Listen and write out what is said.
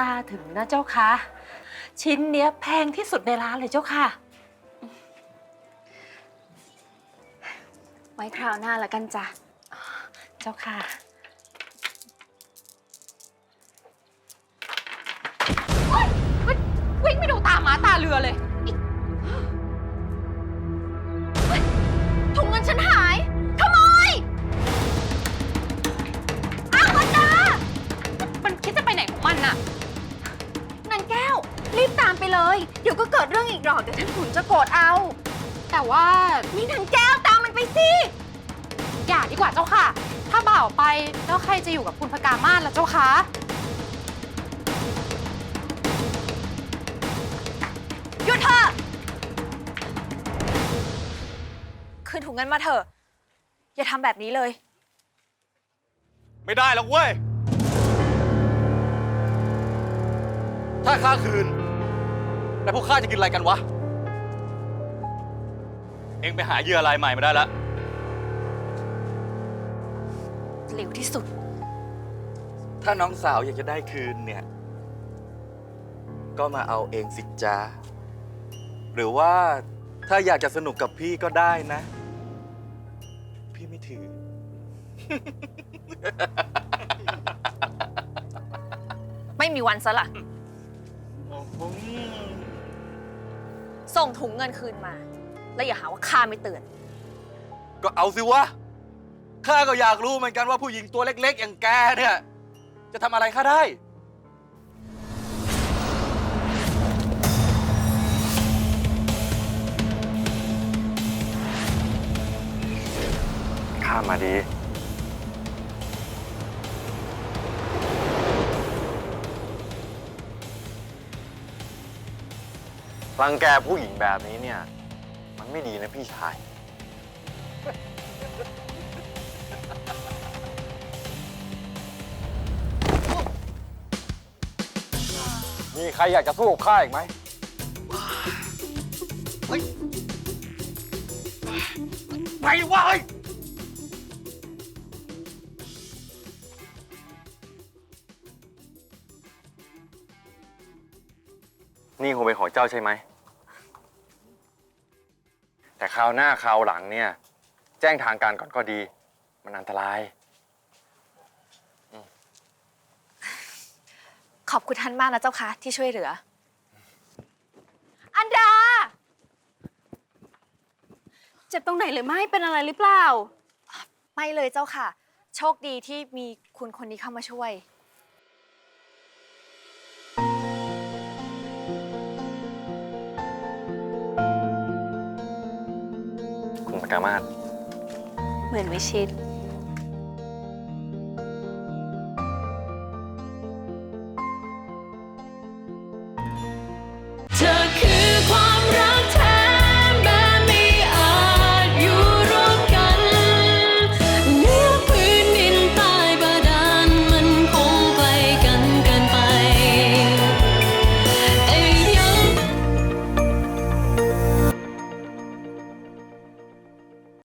ตาถึงนะเจ้าค่ะชิ้นเนี้ยแพงที่สุดในร้านเลยเจ้าค่ะ ไว้คราวหน้าละกันจ้ะ เจ้าค่ะ วิ่งไม่ดูตาหมาตาเรือเลย เลยเดี๋ยวก็เกิดเรื่องอีกหรอกเดี๋ยวท่านขุนจะโกรธเอา แต่ว่านี่นางแก้วตามมันไปสิอย่าดีกว่าเจ้าค่ะ ถ้าบ่าวไปแล้วใครจะอยู่กับคุณพกามาศล่ะเจ้าคะหยุดเถอะคืนถุงเงินมาเถอะ อย่าทำแบบนี้เลย ไม่ได้หรอกเว้ย ถ้าข้าคืน แล้วพวกข้าจะกินอะไรกันวะ เองไปหาเหยื่อรายใหม่มาได้แล้ว เหลวที่สุด ถ้าน้องสาวอยากจะได้คืนเนี่ย ก็มาเอาเองสิจ้าหรือว่าถ้าอยากจะสนุกกับพี่ก็ได้นะ พี่ไม่ถือ ไม่มีวันซะละ ส่งถุงเงินคืนมา แล้วอย่าหาว่าข้าไม่เตือน ก็เอาสิวะ ข้าก็อยากรู้เหมือนกันว่าผู้หญิงตัวเล็ก ๆ อย่างแกเนี่ย จะทำอะไรข้าได้ ข้ามาดี รังแกผู้หญิงแบบนี้เนี่ย มันไม่ดีนะพี่ชาย มีใครอยากจะสู้กับข้าอีกไหม ไปวะเฮ้ยนี่คงเป็นของเจ้าใช่ไหม แต่คราวหน้าคราวหลังเนี่ย แจ้งทางการก่อนก็ดี มันอันตราย ขอบคุณท่านมากนะเจ้าค่ะที่ช่วยเหลือ อันดา เจ็บตรงไหนหรือไม่เป็นอะไรหรือเปล่า ไม่เลยเจ้าค่ะ โชคดีที่มีคุณคนนี้เข้ามาช่วย คุณพกามาศเหมือนวิชิต